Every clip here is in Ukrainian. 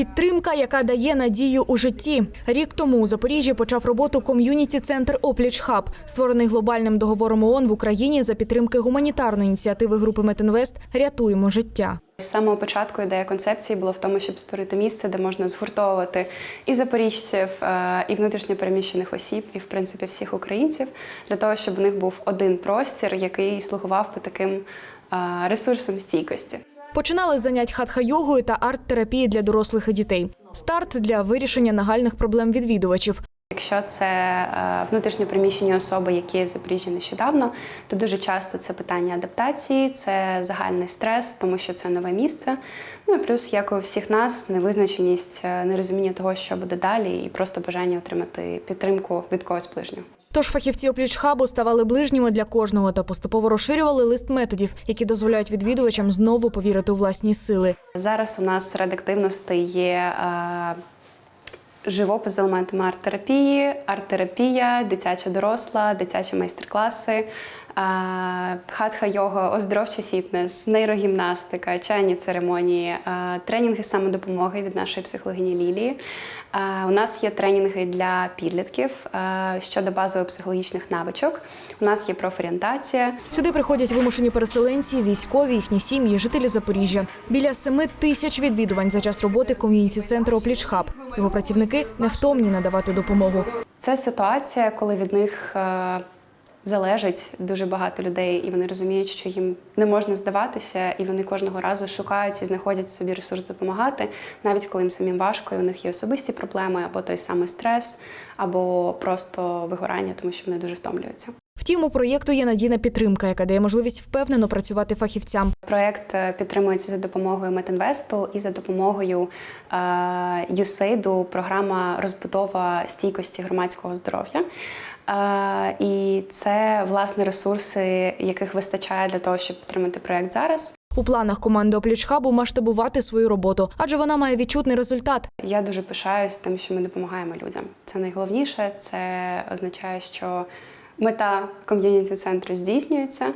Підтримка, яка дає надію у житті. Рік тому у Запоріжжі почав роботу ком'юніті-центр Опліч Хаб, створений глобальним договором ООН в Україні за підтримки гуманітарної ініціативи групи Метинвест Рятуємо життя. З самого початку ідея концепції була в тому, щоб створити місце, де можна згуртовувати і запоріжців, е, і внутрішньопереміщених осіб, і в принципі всіх українців, для того, щоб у них був один простір, який слугував би таким е, ресурсом стійкості. Починали занять хатха-йогою та арт-терапії для дорослих і дітей. Старт для вирішення нагальних проблем відвідувачів. Якщо це е, внутрішньопереміщені особи, які в Запоріжжі нещодавно, то дуже часто це питання адаптації, це загальний стрес, тому що це нове місце. Ну і плюс, як у всіх нас, невизначеність, е, нерозуміння того, що буде далі, і просто бажання отримати підтримку від когось ближнього. Тож фахівці оплічхабу ставали ближніми для кожного та поступово розширювали лист методів, які дозволяють відвідувачам знову повірити у власні сили. Зараз у нас серед активностей є е, живопис з елементами арт-терапії, арт-терапія, дитяча доросла, дитячі майстер-класи, е, хатха-йога, оздоровчий фітнес, нейрогімнастика, чайні церемонії, тренінги самодопомоги від нашої психологині Лілії. У нас є тренінги для підлітків щодо базово-психологічних навичок. У нас є профорієнтація. Сюди приходять вимушені переселенці, військові, їхні сім'ї, жителі Запоріжжя. Біля семи тисяч відвідувань за час роботи ком'юніті центру Оплічхаб. Його працівники невтомні надавати допомогу. Це ситуація, коли від них е, залежить дуже багато людей, і вони розуміють, що їм не можна здаватися, і вони кожного разу шукають і знаходять в собі ресурс допомагати, навіть коли їм самим важко, і у них є особисті проблеми, або той самий стрес, або просто вигорання, тому що вони дуже втомлюються. Втім, у проєкту є надійна підтримка, яка дає можливість впевнено працювати фахівцям. Проект е, підтримується за допомогою Метінвесту і за допомогою е, USAID, програма розбудова стійкості громадського здоров'я. І це власне ресурси, яких вистачає для того, щоб підтримати проект зараз. У планах команди Оплічхабу масштабувати свою роботу, адже вона має відчутний результат. Я дуже пишаюсь тим, що ми допомагаємо людям. Це найголовніше. Це означає, що мета ком'юніті центру здійснюється.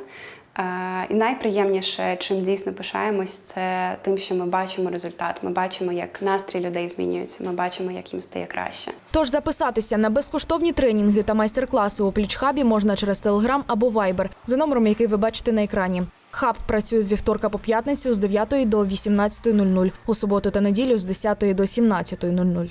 Е, І найприємніше, чим дійсно пишаємось, це тим, що ми бачимо результат. Ми бачимо, як настрій людей змінюється. Ми бачимо, як їм стає краще. Тож записатися на безкоштовні тренінги та майстер-класи у Оплічхабі можна через Телеграм або Вайбер за номером, який ви бачите на екрані. Хаб працює з вівторка по п'ятницю з 9 до 18.00, у суботу та неділю з 10 до 17.00.